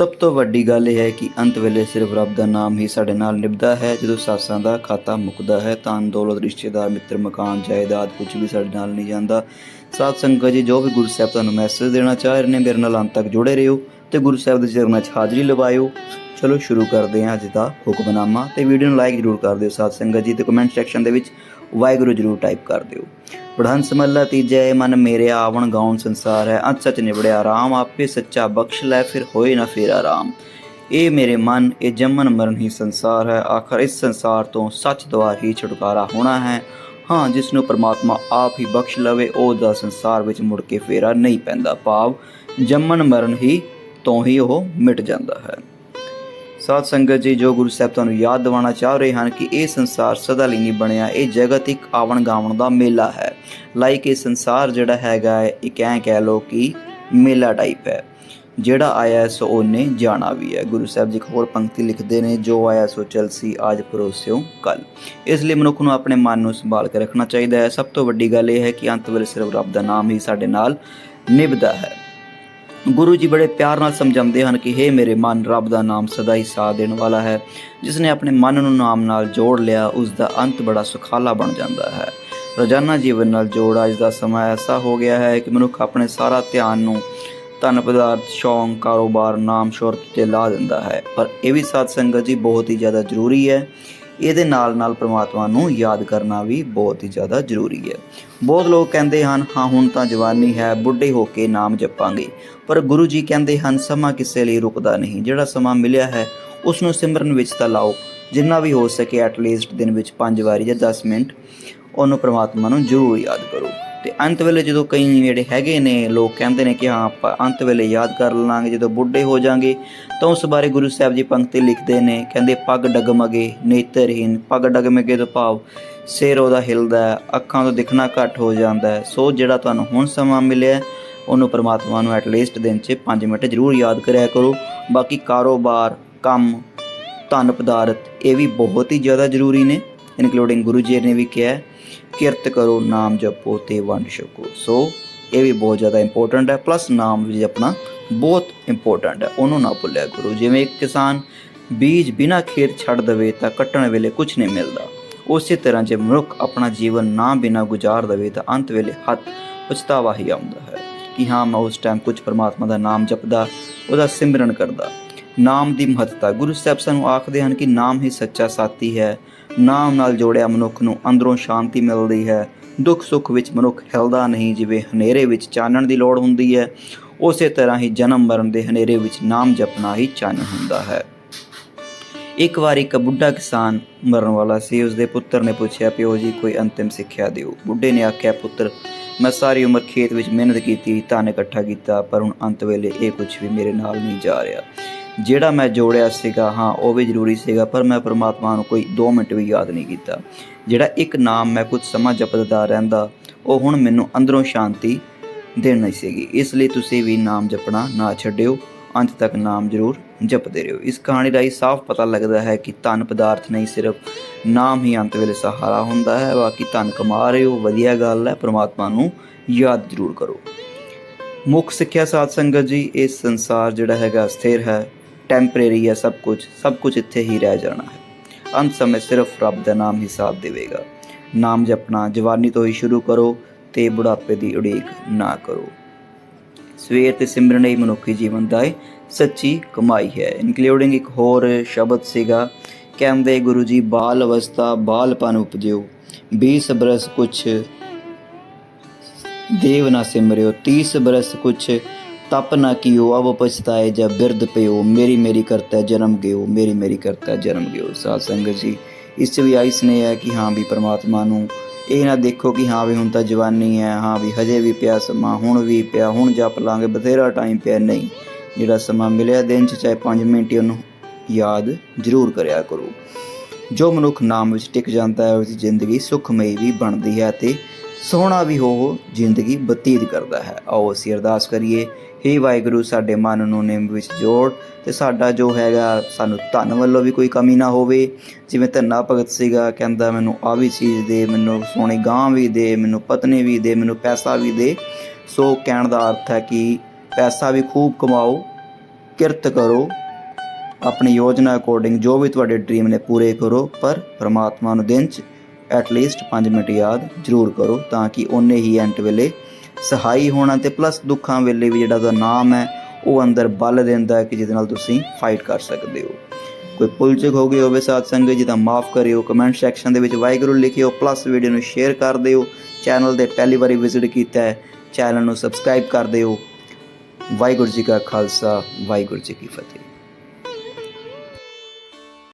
ਸਭ ਤੋਂ ਵੱਡੀ ਗੱਲ ਇਹ ਹੈ ਕਿ ਅੰਤ ਵੇਲੇ ਸਿਰਫ ਰੱਬ ਦਾ ਨਾਮ ਹੀ ਸਾਡੇ ਨਾਲ ਨਿਭਦਾ ਹੈ। ਜਦੋਂ ਸਾਸਾਂ ਦਾ ਖਾਤਾ ਮੁੱਕਦਾ ਹੈ ਤਾਂ ਦੌਲਤ ਰਿਸ਼ਤੇਦਾਰ, ਮਿੱਤਰ, ਮਕਾਨ, ਜਾਇਦਾਦ ਕੁਝ ਵੀ ਸਾਡੇ ਨਾਲ ਨਹੀਂ ਜਾਂਦਾ। ਸਾਧ ਸੰਗਤ ਜੀ, ਜੋ ਵੀ ਗੁਰੂ ਸਾਹਿਬ ਤੁਹਾਨੂੰ ਮੈਸੇਜ ਦੇਣਾ ਚਾਹ ਰਹੇ ਨੇ, ਮੇਰੇ ਨਾਲ ਅੰਤ ਤੱਕ ਜੁੜੇ ਰਹੋ। ਤੇ ਗੁਰੂ ਸਾਹਿਬ ਦੇ ਚਰਨਾਂ 'ਚ ਹਾਜ਼ਰੀ ਲਵਾਇਓ। ਚਲੋ ਸ਼ੁਰੂ ਕਰਦੇ ਹਾਂ ਅੱਜ ਦਾ ਹੁਕਮਨਾਮਾ ਤੇ ਵੀਡੀਓ ਨੂੰ ਲਾਈਕ ਜ਼ਰੂਰ ਕਰ ਦਿਓ, ਸਾਧ ਸੰਗਤ ਜੀ, ਤੇ ਕਮੈਂਟ ਸੈਕਸ਼ਨ ਦੇ ਵਿੱਚ ਵਾਹਿਗੁਰੂ ਜ਼ਰੂਰ ਟਾਈਪ ਕਰ ਦਿਓ। ਪੜਹੰਸ ਮੱਲਾ ਤੀਜਾ ਮਨ ਮੇਰੇ ਆਵਣ ਗਾਉਣ ਸੰਸਾਰ ਹੈ, ਅੰਤ ਸਚ ਨਿਬੜਿਆ ਰਾਮ ਆਪੇ ਸੱਚਾ ਬਖਸ਼ ਲੈ, ਫਿਰ ਹੋਏ ਨਾ ਫੇਰ ਆਰਾਮ। ਇਹ ਮੇਰੇ ਮਨ, ਇਹ ਜੰਮਨ ਮਰਨ ਹੀ ਸੰਸਾਰ ਹੈ, ਆਖਰ ਇਸ ਸੰਸਾਰ ਤੋਂ ਸੱਚ ਦੁਆਰ ਹੀ ਛੁਟਕਾਰਾ ਹੋਣਾ ਹੈ। ਹਾਂ, ਜਿਸ ਨੂੰ ਪਰਮਾਤਮਾ ਆਪ ਹੀ ਬਖਸ਼ ਲਵੇ, ਉਹ ਦਾ ਸੰਸਾਰ ਵਿੱਚ ਮੁੜ ਕੇ ਫੇਰਾ ਨਹੀਂ ਪੈਂਦਾ। ਭਾਵ ਜੰਮਨ ਮਰਨ ਹੀ ਤੋਂ ਹੀ ਉਹ ਮਿਟ ਜਾਂਦਾ ਹੈ। ਸਾਧ ਸੰਗਤ ਜੀ, ਜੋ ਗੁਰੂ ਸਾਹਿਬ ਤੁਹਾਨੂੰ ਯਾਦ ਦਿਵਾਉਣਾ ਚਾਹ ਰਹੇ ਹਨ ਕਿ ਇਹ ਸੰਸਾਰ ਸਦਾ ਲਈ ਨਹੀਂ ਬਣਿਆ, ਇਹ ਜਗਤ ਇੱਕ ਆਵਣ ਗਾਵਣ ਦਾ ਮੇਲਾ ਹੈ। ਲਾਈਕ ਇਹ ਸੰਸਾਰ ਜਿਹੜਾ ਹੈਗਾ ਹੈ ਇੱਕ ਐਂ ਕਹਿ ਲੋ ਕਿ ਮੇਲਾ ਟਾਈਪ ਹੈ। ਜਿਹੜਾ ਆਇਆ ਸੋ ਉਹਨੇ ਜਾਣਾ ਵੀ ਹੈ। ਗੁਰੂ ਸਾਹਿਬ ਜੀ ਇੱਕ ਹੋਰ ਪੰਕਤੀ ਲਿਖਦੇ ਨੇ, ਜੋ ਆਇਆ ਸੋ ਚਲ ਸੀ, ਆਜ ਪਰੋਸਿਓ ਕੱਲ। ਇਸ ਲਈ ਮਨੁੱਖ ਨੂੰ ਆਪਣੇ ਮਨ ਨੂੰ ਸੰਭਾਲ ਕੇ ਰੱਖਣਾ ਚਾਹੀਦਾ ਹੈ। ਸਭ ਤੋਂ ਵੱਡੀ ਗੱਲ ਇਹ ਹੈ ਕਿ ਅੰਤ ਵੇਲੇ ਸਿਰਫ ਰੱਬ ਦਾ ਨਾਮ ਹੀ ਸਾਡੇ ਨਾਲ ਨਿਭਦਾ ਹੈ। ਗੁਰੂ ਜੀ ਬੜੇ ਪਿਆਰ ਨਾਲ ਸਮਝਾਉਂਦੇ ਹਨ ਕਿ हे ਮੇਰੇ ਮਨ, ਰੱਬ ਦਾ ਨਾਮ ਸਦਾ ਹੀ ਸਾਥ ਦੇਣ ਵਾਲਾ ਹੈ। ਜਿਸ ਨੇ ਆਪਣੇ ਮਨ ਨੂੰ ਨਾਮ ਨਾਲ ਜੋੜ ਲਿਆ, ਉਸ ਦਾ ਅੰਤ ਬੜਾ ਸੁਖਾਲਾ ਬਣ ਜਾਂਦਾ ਹੈ। ਰੋਜ਼ਾਨਾ ਜੀਵਨ ਨਾਲ ਜੋੜ ਅੱਜ ਦਾ ਸਮਾਂ ਐਸਾ ਹੋ ਗਿਆ ਹੈ ਕਿ ਮਨੁੱਖ ਆਪਣੇ ਸਾਰਾ ਧਿਆਨ ਨੂੰ ਧਨ ਪਦਾਰਥ, ਸ਼ੌਂਕ, ਕਾਰੋਬਾਰ, ਨਾਮ, ਸ਼ੋਹਰਤ ਤੇ ਲਾ ਦਿੰਦਾ ਹੈ। ਪਰ ਇਹ ਵੀ ਸਾਧ ਸੰਗਤ ਜੀ ਬਹੁਤ ਹੀ ਜ਼ਿਆਦਾ ਜ਼ਰੂਰੀ ਹੈ ਇਹਦੇ ਨਾਲ ਨਾਲ ਪ੍ਰਮਾਤਮਾ ਨੂੰ ਯਾਦ ਕਰਨਾ ਵੀ ਬਹੁਤ ਹੀ ਜ਼ਿਆਦਾ ਜ਼ਰੂਰੀ ਹੈ। ਬਹੁਤ ਲੋਕ ਕਹਿੰਦੇ ਹਨ, ਹਾਂ, ਹੁਣ ਤਾਂ ਜਵਾਨੀ ਹੈ, ਬੁੱਢੇ ਹੋ ਕੇ ਨਾਮ ਜਪਾਂਗੇ। ਪਰ ਗੁਰੂ ਜੀ ਕਹਿੰਦੇ ਹਨ, ਸਮਾਂ ਕਿਸੇ ਲਈ ਰੁਕਦਾ ਨਹੀਂ। ਜਿਹੜਾ ਸਮਾਂ ਮਿਲਿਆ ਹੈ ਉਸ ਨੂੰ ਸਿਮਰਨ ਵਿੱਚ ਤਾਂ ਲਾਓ। ਜਿੰਨਾ ਵੀ ਹੋ ਸਕੇ ਐਟ ਲੀਸਟ ਦਿਨ ਵਿੱਚ 5 ਵਾਰੀ ਜਾਂ 10 ਮਿੰਟ ਉਹਨੂੰ ਪ੍ਰਮਾਤਮਾ ਨੂੰ ਜ਼ਰੂਰ ਯਾਦ ਕਰੋ। ਤੇ ਅੰਤ ਵੇਲੇ ਜਦੋਂ ਕਈ ਜਿਹੜੇ ਹੈਗੇ ਨੇ, ਲੋਕ ਕਹਿੰਦੇ ਨੇ ਕਿ ਹਾਂ, ਆਪਾਂ ਅੰਤ ਵੇਲੇ ਯਾਦ ਕਰ ਲਾਂਗੇ, ਜਦੋਂ ਬੁੱਢੇ ਹੋ ਜਾਾਂਗੇ, ਤਾਂ ਉਸ ਬਾਰੇ ਗੁਰੂ ਸਾਹਿਬ ਜੀ ਪੰਕਤੀ ਲਿਖਦੇ ਨੇ, ਕਹਿੰਦੇ, ਪੱਗ ਡਗਮਗੇ ਨੇਤਰਹੀਨ ਪੱਗ ਡਗਮਗੇ ਤੋਂ ਭਾਵ, ਸਿਰ ਉਹਦਾ ਹਿਲਦਾ, ਅੱਖਾਂ ਤੋਂ ਦਿਖਣਾ ਘੱਟ ਹੋ ਜਾਂਦਾ ਹੈ। ਸੋ ਜਿਹੜਾ ਤੁਹਾਨੂੰ ਹੁਣ ਸਮਾਂ ਮਿਲਿਆ ਉਹਨੂੰ ਪਰਮਾਤਮਾ ਨੂੰ ਐਟ ਲੀਸਟ ਦਿਨ 'ਚ 5 ਮਿੰਟ ਜ਼ਰੂਰ ਯਾਦ ਕਰਿਆ ਕਰੋ। ਬਾਕੀ ਕਾਰੋਬਾਰ, ਕੰਮ ਧਨ ਪਦਾਰਥ ਇਹ ਵੀ ਬਹੁਤ ਹੀ ਜ਼ਿਆਦਾ ਜ਼ਰੂਰੀ ਨੇ। ਇਨਕਲੂਡਿੰਗ ਗੁਰੂ ਜੀ ਨੇ ਵੀ ਕਿਹਾ ਕਿਰਤ ਕਰੋ, ਨਾਮ ਜਪੋ ਤੇ ਵੰਡ ਛਕੋ। ਸੋ ਇਹ ਵੀ ਬਹੁਤ ਜ਼ਿਆਦਾ ਇੰਪੋਰਟੈਂਟ ਹੈ ਪਲੱਸ ਨਾਮ ਵੀ ਆਪਣਾ ਬਹੁਤ ਇੰਪੋਰਟੈਂਟ ਹੈ। ਉਹਨੂੰ ਨਾ ਭੁੱਲਿਆ ਕਰੋ। ਜਿਵੇਂ ਇੱਕ ਕਿਸਾਨ ਬੀਜ ਬਿਨਾ ਖੇਤ ਛੱਡ ਦਵੇ ਤਾਂ ਕੱਟਣ ਵੇਲੇ ਕੁਝ ਨਹੀਂ ਮਿਲਦਾ। ਉਸੇ ਤਰ੍ਹਾਂ ਜੇ ਮਨੁੱਖ ਆਪਣਾ ਜੀਵਨ ਨਾ ਬਿਨਾ ਗੁਜ਼ਾਰ ਦਵੇ ਤਾਂ ਅੰਤ ਵੇਲੇ ਹੱਥ ਪਛਤਾਵਾ ਹੀ ਆਉਂਦਾ ਹੈ ਕਿ ਹਾਂ, ਮੈਂ ਉਸ ਟਾਈਮ ਕੁਝ ਪਰਮਾਤਮਾ ਦਾ ਨਾਮ ਜਪਦਾ, ਉਹਦਾ ਸਿਮਰਨ ਕਰਦਾ। ਨਾਮ ਦੀ ਮਹੱਤਤਾ ਗੁਰੂ ਸਾਹਿਬ ਸਾਨੂੰ ਆਖਦੇ ਹਨ ਕਿ ਨਾਮ ਹੀ ਸੱਚਾ ਸਾਥੀ ਹੈ। ਨਾਮ ਨਾਲ ਜੋੜਿਆ ਮਨੁੱਖ ਨੂੰ ਅੰਦਰੋਂ ਸ਼ਾਂਤੀ ਮਿਲਦੀ ਹੈ। ਦੁੱਖ ਸੁੱਖ ਵਿੱਚ ਮਨੁੱਖ ਹਿਲਦਾ ਨਹੀਂ, ਜਿਵੇਂ ਹਨੇਰੇ ਵਿੱਚ ਚਾਨਣ ਦੀ ਲੋੜ ਹੁੰਦੀ ਹੈ। ਉਸੇ ਤਰ੍ਹਾਂ ਹੀ ਜਨਮ ਮਰਨ ਦੇ ਹਨੇਰੇ ਵਿੱਚ ਨਾਮ ਜਪਣਾ ਹੀ ਚੰਨ ਹੁੰਦਾ ਹੈ। ਇੱਕ ਵਾਰ ਇੱਕ ਬੁੱਢਾ ਕਿਸਾਨ ਮਰਨ ਵਾਲਾ ਸੀ। ਉਸਦੇ ਪੁੱਤਰ ਨੇ ਪੁੱਛਿਆ, ਪਿਓ ਜੀ, ਕੋਈ ਅੰਤਿਮ ਸਿੱਖਿਆ ਦਿਓ? ਬੁੱਢੇ ਨੇ ਆਖਿਆ, ਪੁੱਤਰ, ਮੈਂ ਸਾਰੀ ਉਮਰ ਖੇਤ ਵਿੱਚ ਮਿਹਨਤ ਕੀਤੀ, ਧਨ ਇਕੱਠਾ ਕੀਤਾ, ਪਰ ਹੁਣ ਅੰਤ ਵੇਲੇ ਇਹ ਕੁਝ ਵੀ ਮੇਰੇ ਨਾਲ ਨਹੀਂ ਜਾ ਰਿਹਾ। ਜਿਹੜਾ ਮੈਂ ਜੋੜਿਆ ਸੀਗਾ, ਹਾਂ, ਉਹ ਵੀ ਜ਼ਰੂਰੀ ਸੀਗਾ, ਪਰ ਮੈਂ ਪਰਮਾਤਮਾ ਨੂੰ ਕੋਈ 2 ਮਿੰਟ ਵੀ ਯਾਦ ਨਹੀਂ ਕੀਤਾ। ਜਿਹੜਾ ਇੱਕ ਨਾਮ ਮੈਂ ਕੁਝ ਸਮਾਂ ਜਪਦਾ ਰਹਿੰਦਾ, ਉਹ ਹੁਣ ਮੈਨੂੰ ਅੰਦਰੋਂ ਸ਼ਾਂਤੀ ਦੇਣੀ ਸੀਗੀ। ਇਸ ਲਈ ਤੁਸੀਂ ਵੀ ਨਾਮ ਜਪਣਾ ਨਾ ਛੱਡਿਓ, ਅੰਤ ਤੱਕ ਨਾਮ ਜ਼ਰੂਰ ਜਪਦੇ ਰਹੋ। ਇਸ ਕਹਾਣੀ ਰਾਹੀਂ ਸਾਫ਼ ਪਤਾ ਲੱਗਦਾ ਹੈ ਕਿ ਧਨ ਪਦਾਰਥ ਨਹੀਂ, ਸਿਰਫ ਨਾਮ ਹੀ ਅੰਤ ਵੇਲੇ ਸਹਾਰਾ ਹੁੰਦਾ ਹੈ। ਬਾਕੀ ਧਨ ਕਮਾ ਰਹੇ ਹੋ, ਵਧੀਆ ਗੱਲ ਹੈ, ਪ੍ਰਮਾਤਮਾ ਨੂੰ ਯਾਦ ਜ਼ਰੂਰ ਕਰੋ। ਮੁੱਖ ਸਿੱਖਿਆ ਸਾਧ ਸੰਗਤ ਜੀ ਇਹ ਸੰਸਾਰ ਜਿਹੜਾ ਹੈਗਾ ਸਥਿਰ ਹੈ। ਟੈਂਪਰੇਰੀ ਹੈ ਸਭ ਕੁਝ ਸਭ ਕੁਝ ਇੱਥੇ ਹੀ ਰਹਿ ਜਾਣਾ ਹੈ। ਅੰਤ ਸਮੇਂ ਸਿਰਫ ਰੱਬ ਦਾ ਨਾਮ ਹੀ ਸਾਥ ਦੇਵੇਗਾ। ਨਾਮ ਜਪਣਾ, ਜਵਾਨੀ ਤੋਂ ਹੀ ਸ਼ੁਰੂ ਕਰੋ ਤੇ ਬੁਢਾਪੇ ਦੀ ਉਡੀਕ ਨਾ ਕਰੋ। ਸਵੇਰ ਤੇ ਸਿਮਰਨ ਹੀ ਮਨੁੱਖੀ ਜੀਵਨ ਦਾ ਇਹ ਸੱਚੀ ਕਮਾਈ ਹੈ। ਇਨਕਲੂਡਿੰਗ ਇੱਕ ਹੋਰ ਸ਼ਬਦ ਸੀਗਾ, ਕਹਿੰਦੇ ਗੁਰੂ ਜੀ, ਬਾਲ ਅਵਸਥਾ ਬਾਲਪਨ ਉਪਜਿਓ 20 ਬਰਸ ਕੁਛ ਦੇਵ ਨਾ ਸਿਮਰਿਓ 30 ਬਰਸ ਕੁਛ ਤਪ ਨਾ ਕੀਓ ਅਬ ਪਛਤਾਏ ਜਬ ਬਿਰਧ ਪਿਓ ਮੇਰੀ ਮੇਰੀ ਕਰਤਾ ਜਨਮ ਗਿਓ, ਮੇਰੀ ਮੇਰੀ ਕਰਤਾ ਜਨਮ ਗਿਓ। ਸਾਧ ਸੰਗਤ ਜੀ, ਇਸ 'ਚ ਵੀ ਆਈ ਸਨੇਹ ਹੈ ਕਿ ਹਾਂ ਵੀ ਪ੍ਰਮਾਤਮਾ ਨੂੰ ਇਹ ਨਾ ਦੇਖੋ ਕਿ ਹਾਂ ਵੀ ਹੁਣ ਤਾਂ ਜਵਾਨੀ ਹੈ, ਹਾਂ ਵੀ ਹਜੇ ਵੀ ਪਿਆ ਸਮਾਂ, ਹੁਣ ਵੀ ਪਿਆ, ਹੁਣ ਜਪ ਲਾਂਗੇ, ਬਥੇਰਾ ਟਾਈਮ ਪਿਆ। ਨਹੀਂ, ਜਿਹੜਾ ਸਮਾਂ ਮਿਲਿਆ ਦਿਨ 'ਚ ਚਾਹੇ 5 ਮਿੰਟ ਹੀ ਉਹਨੂੰ ਯਾਦ ਜ਼ਰੂਰ ਕਰਿਆ ਕਰੋ। ਜੋ ਮਨੁੱਖ ਨਾਮ ਵਿੱਚ ਟਿਕ ਜਾਂਦਾ ਹੈ, ਉਸ ਦੀ ਜ਼ਿੰਦਗੀ ਸੁਖਮਈ ਵੀ ਬਣਦੀ ਹੈ ਤੇ ਸੋਹਣਾ ਵੀ ਹੋ ਜ਼ਿੰਦਗੀ ਬਤੀਤ ਕਰਦਾ ਹੈ। ਆਓ ਅਸੀਂ ਅਰਦਾਸ ਕਰੀਏ, ਹੇ ਵਾਹਿਗੁਰੂ, ਸਾਡੇ ਮਨ ਨੂੰ ਨਿੰਮ ਵਿੱਚ ਜੋੜ ਤੇ ਸਾਡਾ ਜੋ ਹੈਗਾ, ਸਾਨੂੰ ਧਨ ਵੱਲੋਂ ਵੀ ਕੋਈ ਕਮੀ ਨਾ ਹੋਵੇ। ਜਿਵੇਂ ਧੰਨਾ ਭਗਤ ਸੀਗਾ, ਕਹਿੰਦਾ ਮੈਨੂੰ ਆ ਵੀ ਚੀਜ਼ ਦੇ, ਮੈਨੂੰ ਸੋਹਣੀ ਗਾਂ ਵੀ ਦੇ, ਮੈਨੂੰ ਪਤਨੀ ਵੀ ਦੇ, ਮੈਨੂੰ ਪੈਸਾ ਵੀ ਦੇ। ਸੋ ਕਹਿਣ ਦਾ ਅਰਥ ਹੈ ਕਿ ਪੈਸਾ ਵੀ ਖੂਬ ਕਮਾਓ, ਕਿਰਤ ਕਰੋ, ਆਪਣੀ ਯੋਜਨਾ ਅਕੋਰਡਿੰਗ ਜੋ ਵੀ ਤੁਹਾਡੇ ਡ੍ਰੀਮ ਨੇ ਪੂਰੇ ਕਰੋ, ਪਰ ਪ੍ਰਮਾਤਮਾ ਨੂੰ ਦਿਨ 'ਚ ਐਟਲੀਸਟ 5 ਮਿੰਟ ਯਾਦ ਜ਼ਰੂਰ ਕਰੋ ਤਾਂ ਕਿ ਉਹਨੇ ਹੀ ਐਂਟ ਵੇਲੇ ਸਹਾਈ ਹੋਣਾ ਤੇ ਪਲੱਸ ਦੁੱਖਾਂ ਵੇਲੇ ਵੀ ਜਿਹੜਾ ਉਹਦਾ ਨਾਮ ਹੈ, ਉਹ ਅੰਦਰ ਬਲ ਦਿੰਦਾ ਹੈ ਕਿ ਜਿਹਦੇ ਨਾਲ ਤੁਸੀਂ ਫਾਈਟ ਕਰ ਸਕਦੇ ਹੋ। ਕੋਈ ਪੁਲਚਕ ਹੋ ਗਈ ਹੋਵੇ ਸਾਧ ਸੰਗਤ ਜੀ ਤਾਂ ਮਾਫ ਕਰਿਓ ਕਮੈਂਟ ਸੈਕਸ਼ਨ ਦੇ ਵਿੱਚ ਵਾਹਿਗੁਰੂ ਲਿਖਿਓ ਪਲੱਸ ਵੀਡੀਓ ਨੂੰ ਸ਼ੇਅਰ ਕਰ ਦਿਓ ਚੈਨਲ ਤੇ ਪਹਿਲੀ ਵਾਰੀ ਵਿਜ਼ਿਟ ਕੀਤਾ ਹੈ ਚੈਨਲ ਨੂੰ ਸਬਸਕ੍ਰਾਈਬ ਕਰ ਦਿਓ। ਵਾਹਿਗੁਰੂ ਜੀ ਕਾ ਖਾਲਸਾ, ਵਾਹਿਗੁਰੂ ਜੀ ਕੀ ਫਤਿਹ।